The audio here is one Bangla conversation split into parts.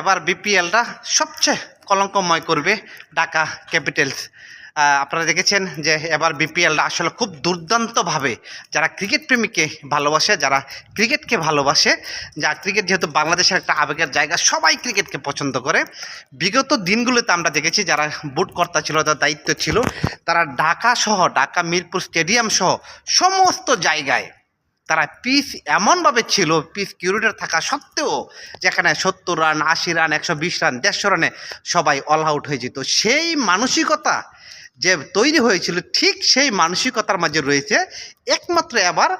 এবার বিপিএলটা সবচেয়ে কলঙ্কময় করবে ঢাকা ক্যাপিটালস। আপনারা দেখেছেন যে এবার বিপিএলটা আসলে খুব দুর্দান্তভাবে যারা ক্রিকেট প্রেমীকে ভালোবাসে, যারা ক্রিকেটকে ভালোবাসে, যা ক্রিকেট যেহেতু বাংলাদেশের একটা আবেগের জায়গা, সবাই ক্রিকেটকে পছন্দ করে। বিগত দিনগুলোতে আমরা দেখেছি যারা বুট কর্তা ছিল তার দায়িত্ব ছিল, তারা ঢাকা সহ, ঢাকা মিরপুর স্টেডিয়াম সহ সমস্ত জায়গায় তারা পিস এমনভাবে ছিল পিস কিউরিটার থাকা সত্ত্বেও যেখানে সত্তর রান, আশি রান, একশো বিশ রান, দেড়শো রানে সবাই অল আউট হয়ে যেত। সেই মানসিকতা যে তৈরি হয়েছিল, ঠিক সেই মানসিকতার মাঝে রয়েছে একমাত্র এবার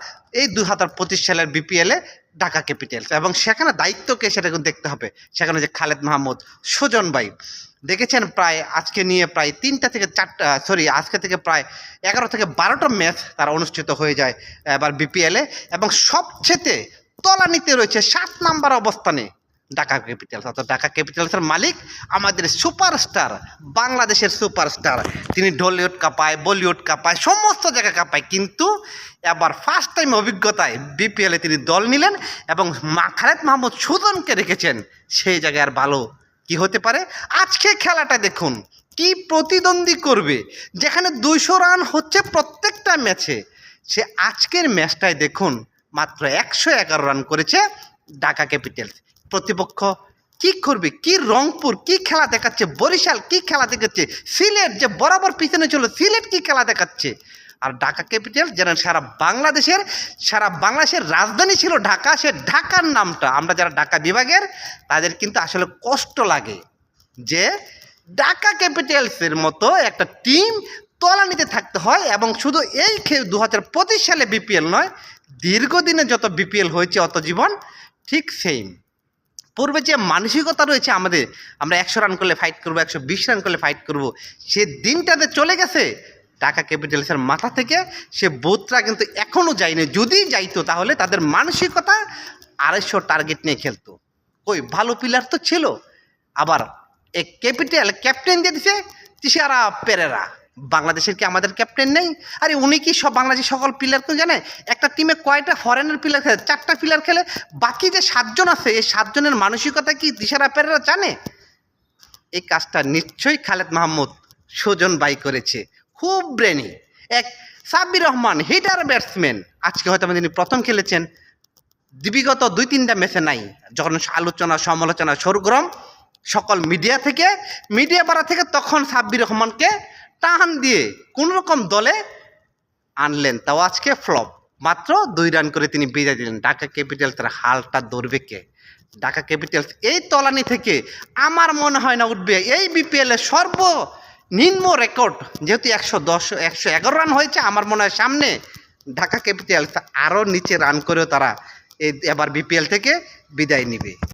এই দু হাজার পঁচিশ সালের বিপিএলে ঢাকা ক্যাপিটালস। এবং সেখানে দায়িত্বকে সেটা কিন্তু দেখতে হবে। সেখানে যে খালেদ মাহমুদ, সুজন ভাই। দেখেছেন প্রায় আজকে নিয়ে প্রায় তিনটা থেকে চারটা সরি আজকে থেকে প্রায় এগারো থেকে বারোটা ম্যাচ তারা অনুষ্ঠিত হয়ে যায় এবার বিপিএলে এবং সবচেয়ে তলানিতে রয়েছে সাত নাম্বার অবস্থানে ঢাকা ক্যাপিটালস অর্থাৎ ঢাকা ক্যাপিটালসের মালিক আমাদের সুপারস্টার বাংলাদেশের সুপারস্টার তিনি ঢলিউড কাঁপায় বলিউড কাঁপায়, সমস্ত জায়গায় কাঁপায়। কিন্তু এবার ফার্স্ট টাইম অভিজ্ঞতায় বিপিএলে তিনি দল নিলেন এবং খালেদ মাহমুদ সুদনকে রেখেছেন। সেই জায়গায় আর ভালো কি হতে পারে? আজকে খেলাটা দেখুন, কি প্রতিদ্বন্দ্বী করবে? যেখানে দুইশো রান হচ্ছে প্রত্যেকটা ম্যাচে। সে আজকের ম্যাচটায় দেখুন, মাত্র একশো এগারো রান করেছে ঢাকা ক্যাপিটালস প্রতিপক্ষ কি করবে? কি রংপুর কি খেলা দেখাচ্ছে? বরিশাল কি খেলা দেখাচ্ছে? সিলেট যে বরাবর পিছনে ছিল সিলেট কি খেলা দেখাচ্ছে? আর ঢাকা ক্যাপিটাল যেন সারা বাংলাদেশের সারা বাংলাদেশের রাজধানী ছিল ঢাকা, সে ঢাকার নামটা। আমরা যারা ঢাকা বিভাগের, তাদের কিন্তু আসলে কষ্ট লাগে যে ঢাকা ক্যাপিটালসের মতো একটা টিম তলানিতে থাকতে হয় এবং শুধু এই দু হাজার পঁচিশ সালে বিপিএল নয় দীর্ঘদিনে যত বিপিএল হয়েছে, অত জীবন ঠিক সেম পূর্বে যে মানসিকতা রয়েছে আমাদের, আমরা একশো রান করলে ফাইট করব, একশো বিশ রান করলে ফাইট করব, সে দিনটাতে চলে গেছে। ঢাকা ক্যাপিটালসের মাথা থেকে সে বোধটা কিন্তু এখনও যায়নি। যদি যাইতো তাহলে তাদের মানসিকতা আড়াইশো টার্গেট নিয়ে খেলতো। কই, ভালো প্লেয়ার তো ছিল। আবার এ ক্যাপিটাল ক্যাপ্টেন দিয়ে দিছে তিসারা পেরেরা। বাংলাদেশের কি আমাদের ক্যাপ্টেন নেই? আরে উনি কি সব বাংলাদেশের সকল প্লেয়ার তো জানে? একটা টিমে কয়টা ফরেনের প্লেয়ার খেলে? চারটা প্লেয়ার খেলে? বাকি যে সাতজন আছে, এই সাতজনের মানসিকতা কি দিশারা পেরেরা জানে? এই কাজটা নিশ্চয়ই খালেদ মাহমুদ সুজন বাই করেছে। খুব ব্রেনি এক সাব্বির রহমান হিটার ব্যাটসম্যান আজকে হয়তো আমাদের প্রথম খেলেছেন। বিগত দুই তিনটা ম্যাচে নাই। যখন আলোচনা, সমালোচনা, সরগরম সকল মিডিয়া থেকে মিডিয়া পাড়া থেকে তখন সাব্বির রহমানকে টান দিয়ে কোন রকম দলে আনলেন। তাও আজকে ফ্লপ। মাত্র দুই রান করে তিনি বিদায় দিলেন। ঢাকা ক্যাপিটালস ক্যাপিটালসের হালটা ধরবে কে? ঢাকা ক্যাপিটালস এই তলানি থেকে আমার মনে হয় না উঠবে। এই বিপিএল এর সর্ব নিম্ন রেকর্ড যেহেতু একশো দশ, একশো এগারো রান হয়েছে, আমার মনে হয় সামনে ঢাকা ক্যাপিটালস আরও নিচে রান করেও তারা এই এবার বিপিএল থেকে বিদায় নিবে।